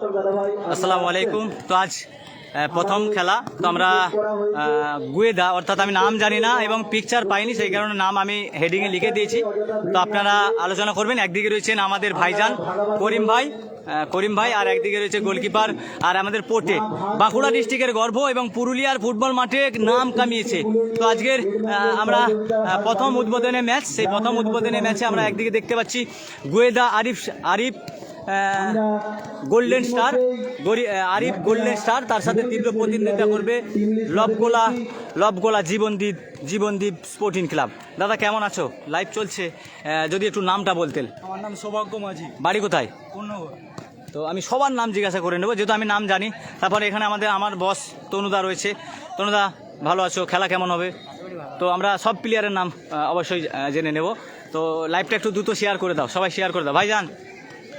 আসসালামু আলাইকুম। তো আজ প্রথম খেলা। তো আমরা গুয়েদা, অর্থাৎ আমি নাম জানি না এবং পিকচার পাইনি, সেই কারণে নাম আমি হেডিংয়ে লিখে দিয়েছি। তো আপনারা আলোচনা করবেন। একদিকে রয়েছেন আমাদের ভাইজান করিম ভাই করিম ভাই, আর একদিকে রয়েছে গোলকিপার আর আমাদের পোটে। বাঁকুড়া ডিস্ট্রিক্টের গর্ব এবং পুরুলিয়ার ফুটবল মাঠে নাম কামিয়েছে। তো আজকের আমরা প্রথম উদ্বোধনী ম্যাচ সেই প্রথম উদ্বোধনী ম্যাচে আমরা একদিকে দেখতে পাচ্ছি গুয়েদা Arif Arif golden star Arif golden star তার সাথে তীব্র প্রতিদ্বন্দ্বিতা করবে লবগোলা লবগোলা জীবনদ্বীপ জীবনদ্বীপ স্পোর্টিং ক্লাব। দাদা কেমন আছো? লাইভ চলছে। যদি একটু নামটা বলতেন। আমার নাম সৌভাগ্য মাঝি। বাড়ি কোথায়? তো আমি সবার নাম জিজ্ঞাসা করে নেব যেহেতু আমি নাম জানি। তারপরে এখানে আমাদের আমার বস তনুদা রয়েছে। তনুদা ভালো আছো? খেলা কেমন হবে? তো আমরা সব প্লেয়ারের নাম অবশ্যই জেনে নেব। তো লাইভটা একটু দ্রুত শেয়ার করে দাও। সবাই শেয়ার করে দাও। ভাই ভাইজান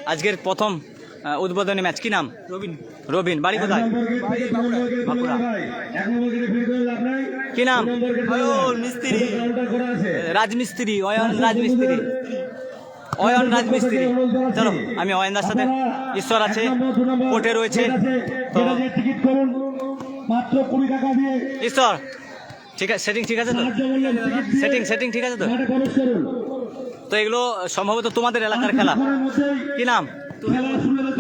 আজকের প্রথম উদ্বোধনী ম্যাচ। কি নাম? রবিন। রবিন বাড়ি কোথায়? বাঁকুড়া। কি নাম? মিস্ত্রি। রাজমিস্ত্রি অয়ন রাজমিস্ত্রি অয়ন রাজমিস্ত্রি চলো আমি অয়নদার সাথে ঈশ্বর আছে কোর্টে রয়েছে তো মাত্র কুড়ি টাকা দিয়ে ঈশ্বর ঠিক আছে সেটিং ঠিক আছে তো? সেটিং সেটিং ঠিক আছে তো? তো এগুলো সম্ভবত তোমাদের এলাকার খেলা। কি নাম?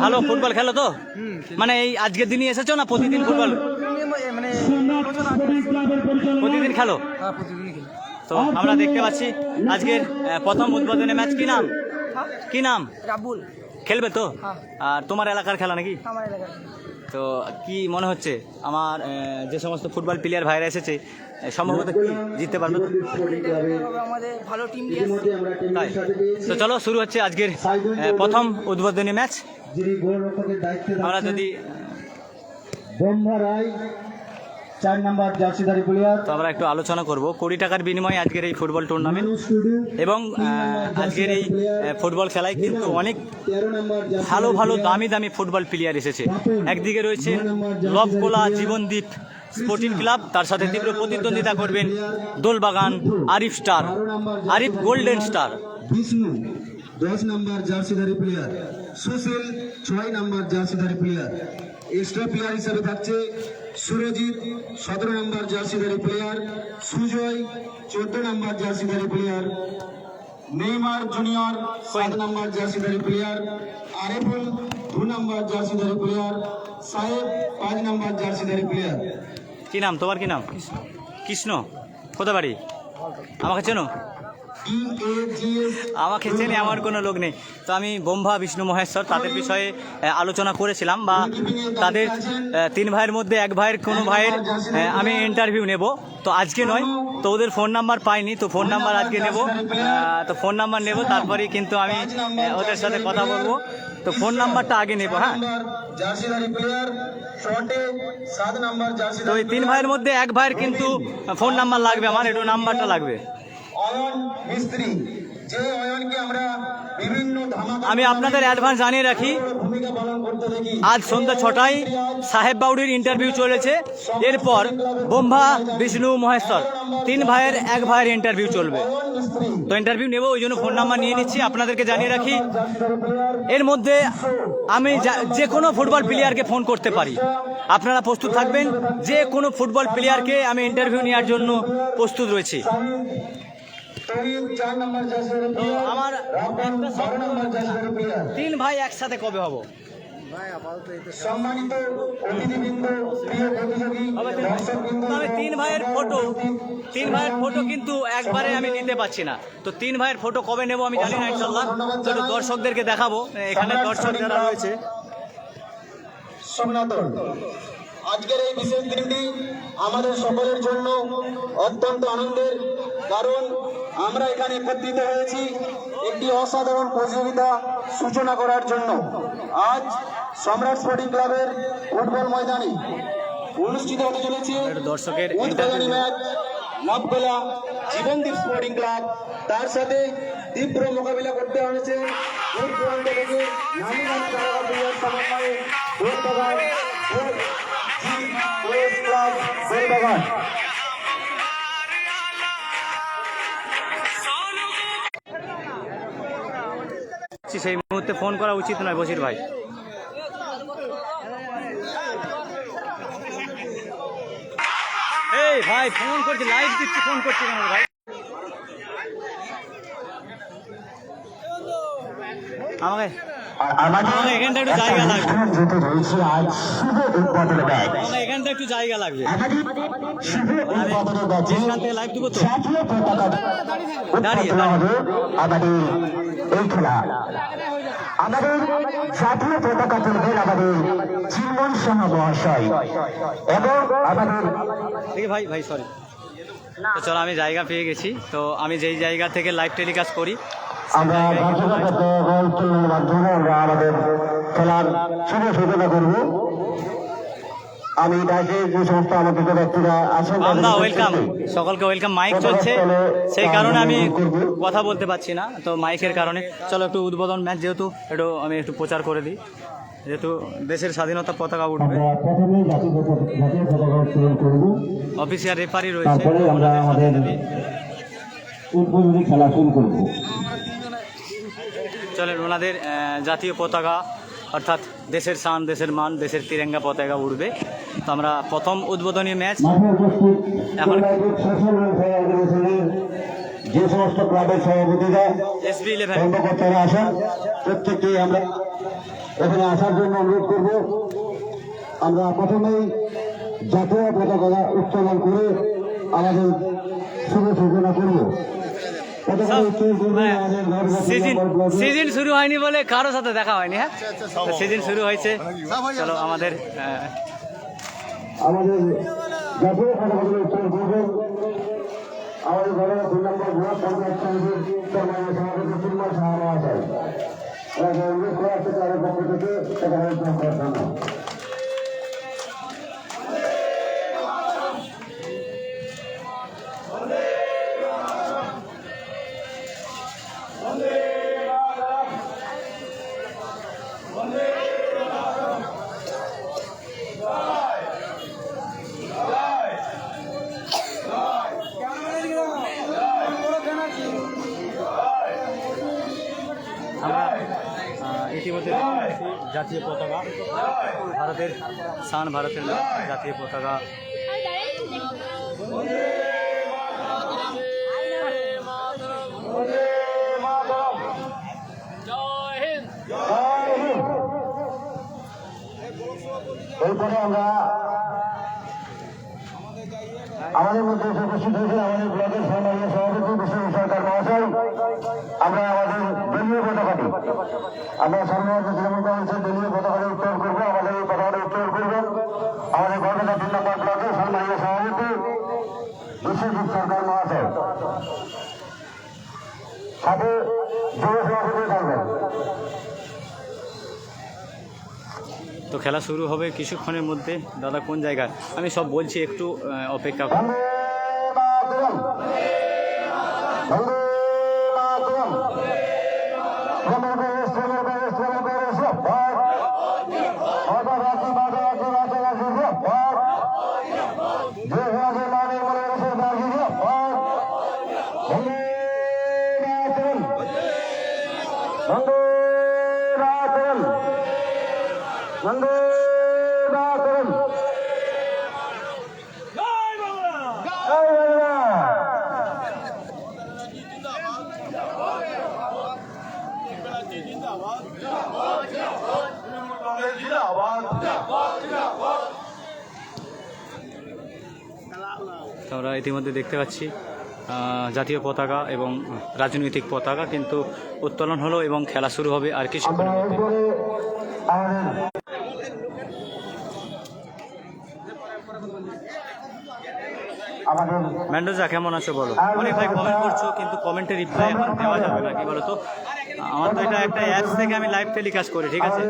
ভালো ফুটবল খেলো তো? মানে এই আজকের দিনই এসেছ না প্রতিদিন ফুটবল? প্রতিদিন খেলো? তো আমরা দেখতে পাচ্ছি আজকের প্রথম উদ্বোধনী ম্যাচ। কি নাম? কি নাম? রাবুল। খেলবে তো? হ্যাঁ। আর তোমার এলাকার খেলা নাকি? আমার এলাকার। তো কি মনে হচ্ছে? আমার যে সমস্ত ফুটবল প্লেয়ার ভাইরা এসেছে সম্ভবত কি জিততে পারবে তো? আমাদের ভালো টিম তাই তো চলো শুরু হচ্ছে আজকের প্রথম উদ্বোধনী ম্যাচ। আমরা যদি ব্রহ্মা রায় চার নাম্বার জার্সিধারী প্লেয়ার। তো আমরা একটু আলোচনা করব। কোটি টাকার বিনিময়ে আজকের এই ফুটবল টুর্নামেন্ট এবং আজকের এই ফুটবল খেলায় কিন্তু অনেক ভালো ভালো দামি দামি ফুটবল প্লেয়ার এসেছে। একদিকে রয়েছে লবকোলা জীবনদ্বীপ স্পোর্টিং ক্লাব তার সাথে তীব্র প্রতিদ্বন্দ্বিতা করবেন Dolbagan, Arif star. Arif golden star. Bishnu, দশ নাম্বার জার্সিধারী প্লেয়ার সুশীল, ছয় নাম্বার জার্সিধারী প্লেয়ার এক্সট্রা প্লেয়ার হিসেবে থাকছে সুরজিৎ, সতেরো নাম্বার জার্সিধারী প্লেয়ার সুজয়, চোদ্দ নাম্বার জার্সিধারী প্লেয়ার নেইমার জুনিয়র, সাত নাম্বার জার্সিধারী প্লেয়ার আরেফুল, দু নাম্বার জার্সিধারী প্লেয়ার সাহেব, পাঁচ নাম্বার জার্সিধারী প্লেয়ার কি নাম? তোমার কি নাম? কৃষ্ণ। কোথা বাড়ি? আমাকে চেনো? আমাকে চেনে আমার কোনো লোক নেই। তো আমি ব্রহ্মা, বিষ্ণু, মহেশ্বর তাদের বিষয়ে আলোচনা করেছিলাম বা তাদের তিন ভাইয়ের মধ্যে এক ভাইয়ের কোনো ভাইয়ের আমি ইন্টারভিউ নেব। তো আজকে নয়, তো ওদের ফোন নাম্বার পাইনি, তো ফোন নাম্বার আজকে নেব। তো ফোন নাম্বার নেব, তারপরেই কিন্তু আমি ওদের সাথে কথা বলব। তো ফোন নাম্বারটা আগে নেব হ্যাঁ? তো এই তিন ভাইয়ের মধ্যে এক ভাইয়ের কিন্তু ফোন নাম্বার লাগবে, আমার একটু নাম্বারটা লাগবে। অয়ন মিস্ত্রি। যে অয়নকে আমরা বিভিন্ন আমি আপনাদের অ্যাডভান্স জানিয়ে রাখি আজ সন্ধ্যা ছটায় সাহেব বাউডির ইন্টারভিউ চলেছে। এরপর বোম্ভা বিষ্ণু মহেশ্বর তিন ভাইয়ের এক ভাইয়ের ইন্টারভিউ চলবে। তো ইন্টারভিউ নেব ওই জন্য ফোন নাম্বার নিয়ে নিচ্ছি আপনাদেরকে জানিয়ে রাখি। এর মধ্যে আমি যা- যে কোনো ফুটবল প্লেয়ারকে ফোন করতে পারি। আপনারা প্রস্তুত থাকবেন যে কোনো ফুটবল প্লেয়ারকে আমি ইন্টারভিউ নেওয়ার জন্য প্রস্তুত রয়েছি। আমার তিন ভাই একসাথে কবে হব? সম্মানিত অতিথিবৃন্দ প্রিয় প্রতিযোগী তিন ভাই। দর্শকবৃন্দ তো আমি তিন ভাইয়ের ফটো তিন ভাইয়ের ফটো কিন্তু একবারে আমি নিতে পারছি না। তো তিন ভাইয়ের ফটো কবে নেব আমি জানি না ইনশাল্লাহ তো একটু দর্শকদেরকে দেখাবো এখানে দর্শক যারা রয়েছে। সোমনাথন আজকের এই বিশেষ দিনটি আমাদের সকলের জন্য অত্যন্ত আনন্দের কারণ আমরা এখানে একত্রিত হয়েছি একটি অসাধারণ প্রতিযোগিতা সূচনা করার জন্য। আজ সম্রাট স্পোর্টিং ক্লাবের ফুটবল ময়দানে অনুষ্ঠিত হতে চলেছে দর্শকের match Nabagola Jibandeep sporting club. তার সাথে তীব্র মোকাবিলা করতে হয়েছে। সমন্বয়ে পাচ্ছি সেই মুহূর্তে ফোন করা উচিত নয় বসির ভাই। এই ভাই ফোন করছি লাইভ দিচ্ছি ফোন করছি কেন ভাই? আমাকে এখানটা একটু জায়গা লাগবে। স্থান রয়েছে আজ শুভ উদ্বোধনী ম্যাচ এখানটা একটু জায়গা লাগবে। আমাদের শুভ উদ্বোধনী ম্যাচে লাইভ দেবো তো? জাতীয় পতাকা দাঁড়িয়ে, হবে আমাদের এই খেলা। আমাদের জাতীয় পতাকা তুলবেন আমাদের চিন্মন শাহ মহাশয় এবং আমাদের ভাই ভাই সরি তো চলো আমি জায়গা পেয়ে গেছি। তো আমি যেই জায়গা থেকে লাইভ টেলিকাস্ট করি আমরা উত্তোলনের মাধ্যমে আমরা আমাদের খেলার শুভ সূচনা করব। আমি ডাকে যে সমস্ত আমাদের ব্যক্তিরা আছেন আমরা ওয়েলকাম সকলকে ওয়েলকাম মাইক চলছে। সেই কারণে আমি কথা বলতে পারছি না তো মাইকের কারণে। চলো একটু উদ্বোধন ম্যাচ যেহেতু একটু আমি একটু প্রচার করে দিই। যেহেতু দেশের স্বাধীনতা পতাকা উঠবে। অফিসিয়াল রেফারি রয়েছে। আমরা আমাদের উদ্বোধনী খেলা শুরু করব। চলেন ওনাদের জাতীয় পতাকা অর্থাৎ দেশের শান দেশের মান দেশের তিরঙ্গা পতাকা উঠবে তো আমরা প্রথম উদ্বোধনী ম্যাচ এখন- যে সমস্ত ক্লাবের সভাপতিরা কর্মকর্তারা আসেন প্রত্যেককে আমরা এখানে আসার জন্য অনুরোধ করব। আমরা প্রথমেই জাতীয় পতাকা উত্তোলন করে আমাদের শুভ সূচনা করব। সিজন সিজন শুরু হয়নি বলে কারোর সাথে দেখা হয়নি হ্যাঁ? সিজন শুরু হয়েছে। চলো আমাদের আমাদের আমাদের তিন নম্বর ব্লক পঞ্চায়েত সমিতির সম্মানীয় সভাপতি চিন্ময় সাহা মহাশয় ওনাকে অনুরোধ করা হচ্ছে তাদের পক্ষ থেকে সেখানে ইতিমধ্যে জাতীয় পতাকা, ভারতের সান ভারতের জাতীয় পতাকা। এরপরে আমরা আমাদের মধ্যে উপস্থিত হয়েছেন আমাদের ব্লকের সম্মানীয় সভাপতি বিষ্ণু সরকার মহাশয়। আমরা আমাদের দলীয় পতাকাটি। আমরা সর্বভারত তৃণমূল কংগ্রেসের দলীয় পতাকাটি উত্তোলন করব আমাদের এই পতাকাটি উত্তোলন করবেন আমাদের গর্বেতা তিন নম্বর ব্লকের সম্মানীয় সভাপতি বিশ্বজিৎ সরকার মহাশয়। সাথে যুব সভাপতি থাকবেন। তো খেলা শুরু হবে কিছুক্ষণের মধ্যে। দাদা কোন জায়গায়? আমি সব বলছি একটু অপেক্ষা করুন। মাতরম বন্দে আমরা ইতিমধ্যে দেখতে পাচ্ছি জাতীয় পতাকা এবং রাজনৈতিক পতাকা কিন্তু উত্তোলন হলো এবং খেলা শুরু হবে আর কিছুক্ষণের মধ্যে। ম্যান্ডোজা কেমন আছো বলো? অনেক ভাই কমেন্ট করছ কিন্তু কমেন্টের রিপ্লাই এখন দেওয়া যাবে না কি বলো তো? আমার তো এটা একটা অ্যাপস থেকে আমি লাইভ টেলিকাস্ট করি ঠিক আছে?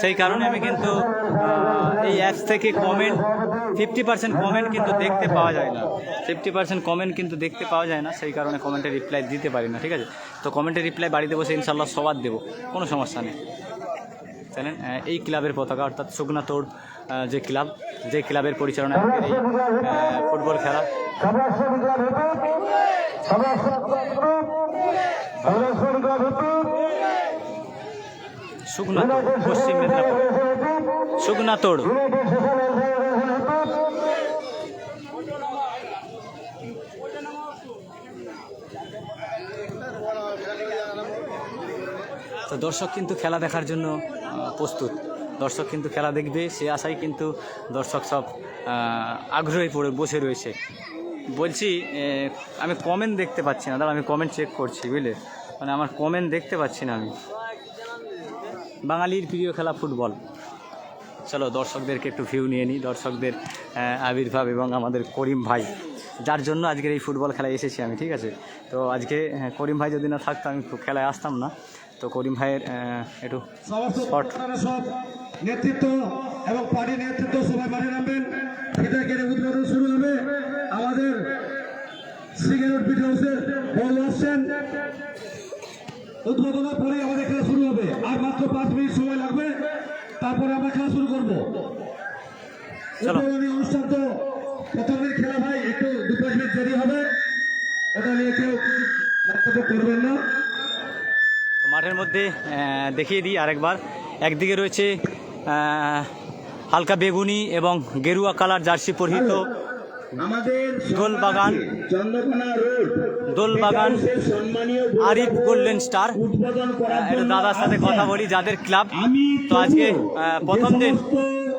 সেই কারণে আমি কিন্তু এই অ্যাপস থেকে কমেন্ট ফিফটি পার্সেন্ট কমেন্ট কিন্তু দেখতে পাওয়া যায় না। ফিফটি পার্সেন্ট কমেন্ট কিন্তু দেখতে পাওয়া যায় না, সেই কারণে কমেন্টের রিপ্লাই দিতে পারি না, ঠিক আছে? তো কমেন্টের রিপ্লাই বাড়িতে বসে ইনশাল্লাহ সবার দেবো, কোনো সমস্যা নেই। জানেন এই ক্লাবের পতাকা, অর্থাৎ সুগনা তোড় যে ক্লাব, যে ক্লাবের পরিচালনায় ফুটবল খেলা। সদস্য বিদ্যা ভিত্তিক সদস্য সদস্য বিদ্যা ভিত্তিক Sugna Tor Paschim Medinipur Sugna Tor united social welfare organisation ভিত্তিক তো দর্শক কিন্তু খেলা দেখার জন্য প্রস্তুত। দর্শক কিন্তু খেলা দেখবে সে আশাই কিন্তু দর্শক সব আগ্রহী পড়ে বসে রয়েছে। বলছি আমি কমেন্ট দেখতে পাচ্ছি না। দাদা আমি কমেন্ট চেক করছি বুঝলে? মানে আমার কমেন্ট দেখতে পাচ্ছি না আমি। বাঙালির প্রিয় খেলা ফুটবল। চলো দর্শকদেরকে একটু ভিউ নিয়ে নিই। দর্শকদের আবির্ভাব এবং আমাদের করিম ভাই। যার জন্য আজকের এই ফুটবল খেলায় এসেছি আমি ঠিক আছে? তো আজকে হ্যাঁ, করিম ভাই যদি না থাকতো আমি খেলায় আসতাম না। তো করিম ভাইয়ের একটু সব নেতৃত্ব এবং পার্টি নেতৃত্ব সবাই মাঠে নামবেন। এটা কেটে উদ্বোধন শুরু হবে। আমাদের সিগারেট পিঠ হাউসের বল আসছেন। উদ্বোধনের পরে আমাদের খেলা শুরু হবে। আর মাত্র পাঁচ মিনিট সময় লাগবে। তারপরে আমরা খেলা শুরু করব। উদ্বোধনী অনুষ্ঠান তো প্রথমের খেলা ভাই একটু দু পাঁচ মিনিট দেরি হবে। এটা নিয়ে কেউ করবেন না। মাঠের মধ্যে দেখিয়ে দিই আরেকবার। একদিকে রয়েছে হালকা বেগুনি এবং গেরুয়া কালার জার্সি পরিহিত দোলবাগান দোলবাগান আরিফ গোল্ডেন স্টার। দাদার সাথে কথা বলি, যাদের ক্লাব। তো আজকে প্রথম দিন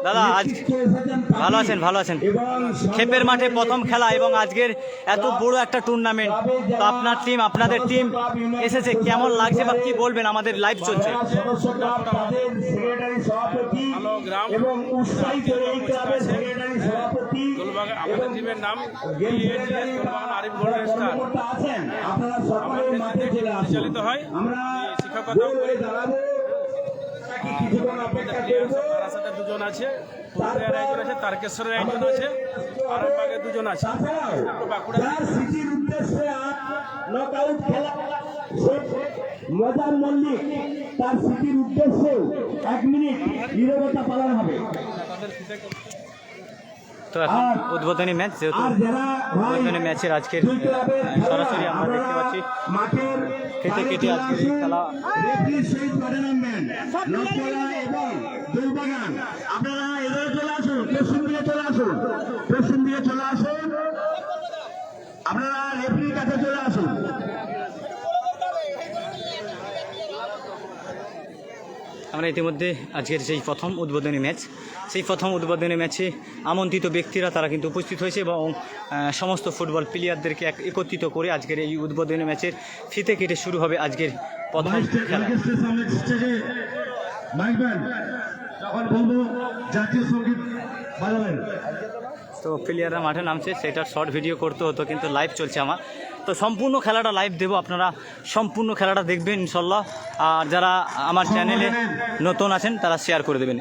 দাদা আজ ভালো আছেন ভালো আছেন। এবং খেপের মাঠে প্রথম খেলা এবং আজকের এত বড় একটা টুর্নামেন্ট তো আপনার টিম আপনাদের টিম এসেছে কেমন লাগছে বা কি বলবেন? আমাদের লাইভ চলছে। যারা সদস্য ক্লাব তাদের সেক্রেটারি সভাপতি এবং উৎসাহিত এই ক্লাবের সেক্রেটারি সভাপতি দোলবাগান আমাদের টিমের নাম আরিফ গোল্ডেন স্টার আপনারা সকলে আমাদের মাঠে চলে আসুন। পরিচালিত হয়। করি। দুজন আছে পুরুলিয়ার একজন আছে তারকেশ্বরের একজন আছে আরামবাগের দুজন আছে। বাঁকুড়া সিটির উদ্দেশ্যে খেলা। মজার মল্লিক তার সিটির উদ্দেশ্যে এক মিনিট নীরবতা পালন হবে। তো এখন উদ্বোধনী ম্যাচ যেহেতু উদ্বোধনী ম্যাচের আজকের সরাসরি আমরা দেখতে পাচ্ছি। কেটে কেটে আজকের এই খেলা আপনারা এদের চলে আসুন পশ্চিম দিকে চলে আসুন পশ্চিম দিকে চলে আসুন। আপনারা রেফারির কাছে চলে আসুন। আমরা ইতিমধ্যে আজকের সেই প্রথম উদ্বোধনী ম্যাচ। সেই প্রথম উদ্বোধনী ম্যাচে আমন্ত্রিত ব্যক্তিরা তারা কিন্তু উপস্থিত হয়েছে এবং সমস্ত ফুটবল প্লেয়ারদেরকে এক একত্রিত করে আজকের এই উদ্বোধনী ম্যাচের ফিতে কেটে শুরু হবে আজকের প্রথম খেলা। বলব জাতীয় সংগীত তো প্লেয়াররা মাঠে নামছে সেটার শর্ট ভিডিও করতে হতো কিন্তু লাইভ চলছে আমার। তো সম্পূর্ণ খেলাটা লাইভ দেবো আপনারা সম্পূর্ণ খেলাটা দেখবেন ইনশাল্লাহ। আর যারা আমার চ্যানেলে নতুন আছেন তারা শেয়ার করে দেবেন।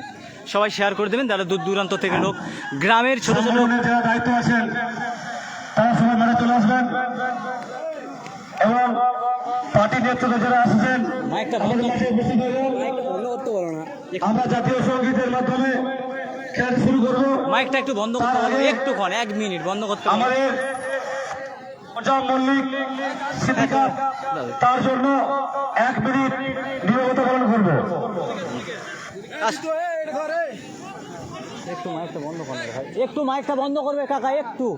সবাই শেয়ার করে দেবেন যারা দূর দূরান্ত থেকে লোক গ্রামের ছোট ছোট যারা দায়িত্ব আছেন তারা সবাই মাঠে চলে আসবেন। এবং পার্টি নেতৃত্ব যারা আসছেন। আমরা জাতীয় সঙ্গীতের মাধ্যমে খেলা শুরু করব মাইকটা একটু বন্ধ করতে হবে একটুক্ষণ এক মিনিট বন্ধ করতে হবে। আমাদের মল্লিক তার জন্য এক মিনিট নিরবতা পালন করব। একটু মাইকটা বন্ধ করবে ভাই। একটু মাইকটা বন্ধ করবে কাকা একটু।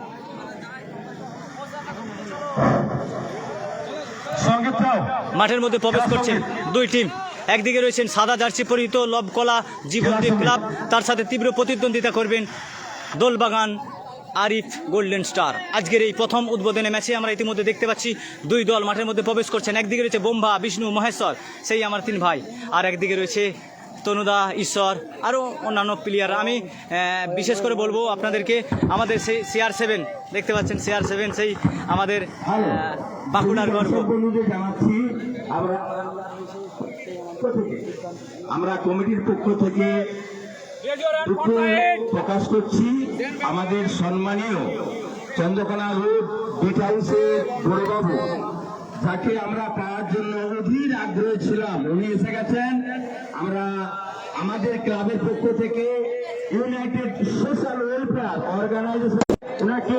মাঠের মধ্যে প্রবেশ করছেন দুই টিম। একদিকে রয়েছেন সাদা জার্সি পরিহিত লবকলা জীবনদীপ ক্লাব, তার সাথে তীব্র প্রতিদ্বন্দ্বিতা করবেন দোলবাগান আরিফ গোল্ডেন স্টার। আজকের এই প্রথম উদ্বোধনী ম্যাচে আমরা ইতিমধ্যে দেখতে পাচ্ছি দুই দল মাঠের মধ্যে প্রবেশ করছেন। একদিকে রয়েছে বোম্বা, বিষ্ণু, মহেশ্বর, সেই আমার তিন ভাই। আর একদিকে রয়েছে তনুদা, ঈশ্বর, আরও অন্যান্য প্লেয়ার আমি বিশেষ করে বলব আপনাদেরকে, আমাদের সেই সিআর সেভেন দেখতে পাচ্ছেন সিআর সেভেন সেই আমাদের বাঁকুড়ার গর্ব। বন্ধুদের জানাচ্ছি আমরা কমিটির পক্ষ থেকে প্রকাশ করছি। আমাদের সম্মানীয় চন্দ্রকোনা রোড বিট হাউসের বড়বাবু, যাকে আমরা পাওয়ার জন্য অধীর আগ্রহ ছিলাম। উনি এসে গেছেন। আমরা আমাদের ক্লাবের পক্ষ থেকে ইউনাইটেড সোশ্যাল ওয়েলফেয়ার অর্গানাইজেশন ওনাকে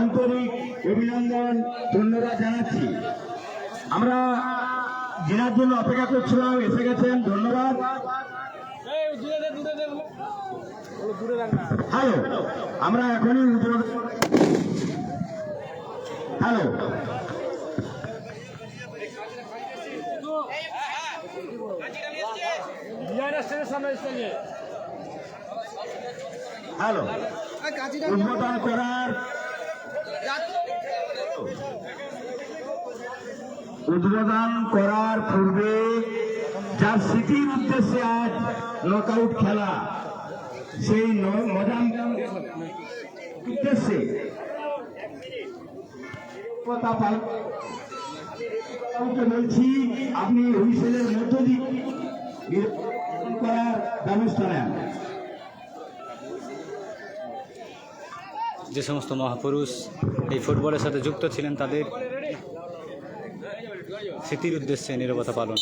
আন্তরিক অভিনন্দন, ধন্যবাদ জানাচ্ছি। আমরা জেনার জন্য অপেক্ষা করছিলাম এসে গেছেন ধন্যবাদ। হ্যালো আমরা এখনই হ্যালো। হ্যালো। উদ্বোধন করার উদ্বোধন করার পূর্বে যার স্মৃতির উদ্দেশ্যে আজ নকআউট খেলা, সেই ন- মজাম উদ্দেশ্যে বলছি, আপনি হুইসেলের মধ্য দিয়ে ব্যবস্থা নেন। যে সমস্ত মহাপুরুষ এই ফুটবলের সাথে যুক্ত ছিলেন তাদের স্মৃতির উদ্দেশ্যে নিরবতা পালন।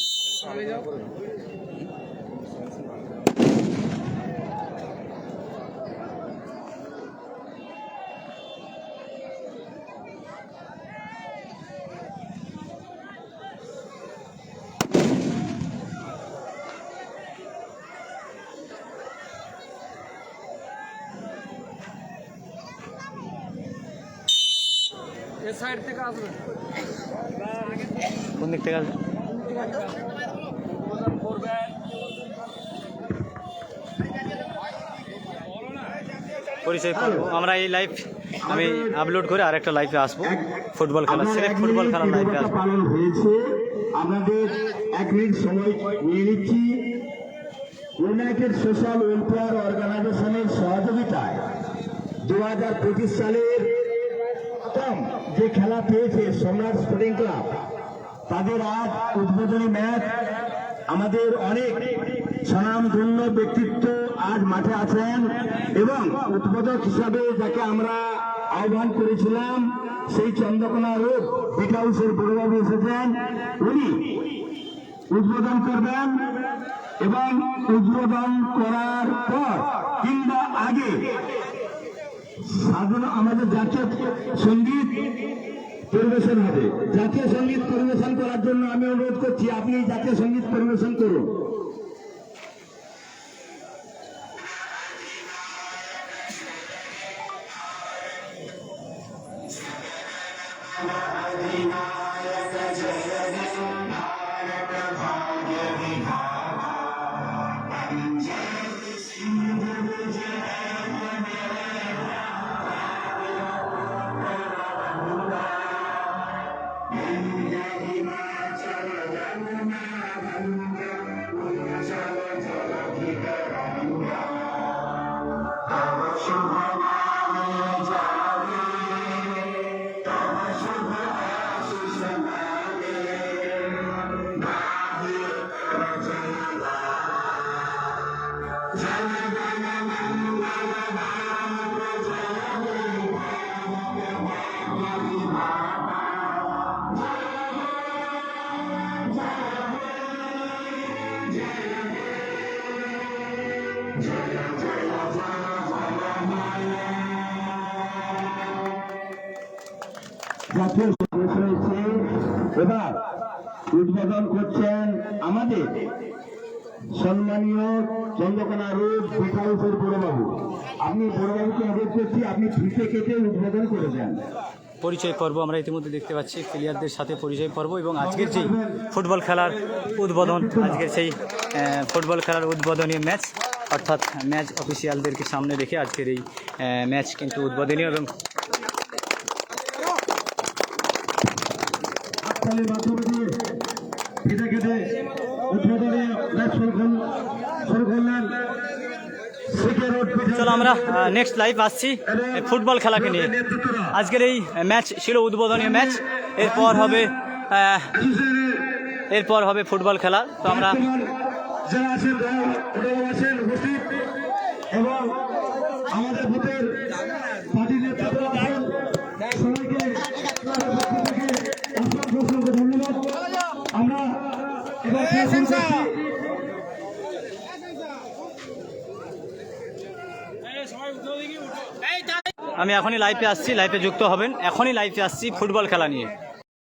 এ সাইড থেকে আসবেন। কোন দিক থেকে আসবে? পরিচয় পর্ব আমরা এই লাইভ আমি আপলোড করে আরেকটা লাইভে আসব। ফুটবল খেলা সিলেক্ট ফুটবল খেলার লাইভে আসব। পালন হয়েছে। আমাদের এক মিনিট সময় নিয়ে নিচ্ছি। ইউনাইটেড সোশ্যাল ওয়েলফেয়ার অর্গানাইজেশনের সহযোগিতায় দু হাজার পঁচিশ সালের যে খেলা পেয়েছে সম্রাট স্পোর্টিং ক্লাব, তাদের আজ উদ্বোধনী ম্যাচ। আমাদের অনেক স্বনামধন্য ব্যক্তিত্ব আজ মাঠে আছেন এবং উদ্বোধক হিসাবে যাকে আমরা আহ্বান করেছিলাম, সেই চন্দ্রকোনা রোড বিট হাউসের বড়বাবু এসেছেন। উনি উদ্বোধন করবেন এবং উদ্বোধন করার পর কিংবা আগে সাধারণ আমাদের জাতীয় সংগীত পরিবেশন হবে। জাতীয় সংগীত পরিবেশন করার জন্য আমি অনুরোধ করছি, আপনি জাতীয় সংগীত পরিবেশন করুন। এবার উদ্বোধন করছেন আমাদের সম্মানীয় চন্দ্রকোনা রোড বিট বড়বাবু আপনি বড়বাবুকে অনুরোধ করছি আপনি ফিতে কেটে উদ্বোধন করে দেন। পরিচয় পর্ব আমরা ইতিমধ্যে দেখতে পাচ্ছি প্লেয়ারদের সাথে পরিচয় পর্ব এবং আজকের যেই ফুটবল খেলার উদ্বোধন আজকের সেই ফুটবল খেলার উদ্বোধনী ম্যাচ অর্থাৎ ম্যাচ অফিসিয়ালদেরকে সামনে রেখে আজকের এই ম্যাচ কিন্তু উদ্বোধনীয় এবং হাততালির মাধ্যমে দিয়ে ফিতে কেটে উদ্বোধনী ম্যাচ শুরু করলেন চলো আমরা নেক্সট লাইভ আসছি ফুটবল খেলাকে নিয়ে। আজকের এই ম্যাচ ছিল উদ্বোধনীয় ম্যাচ এরপর হবে এরপর হবে ফুটবল খেলা। তো আমরা এবং আমাদের ভোটের পার্টি নেতৃত্ব আছেন সবাইকে পক্ষ থেকে অসংখ্য অসংখ্য ধন্যবাদ আমরা এবার খেলা শুরু করছি। সবাই উঠো দেখি উঠো আমি এখনই লাইফে আসছি লাইফে যুক্ত হবেন। এখনই লাইফে আসছি ফুটবল খেলা নিয়ে।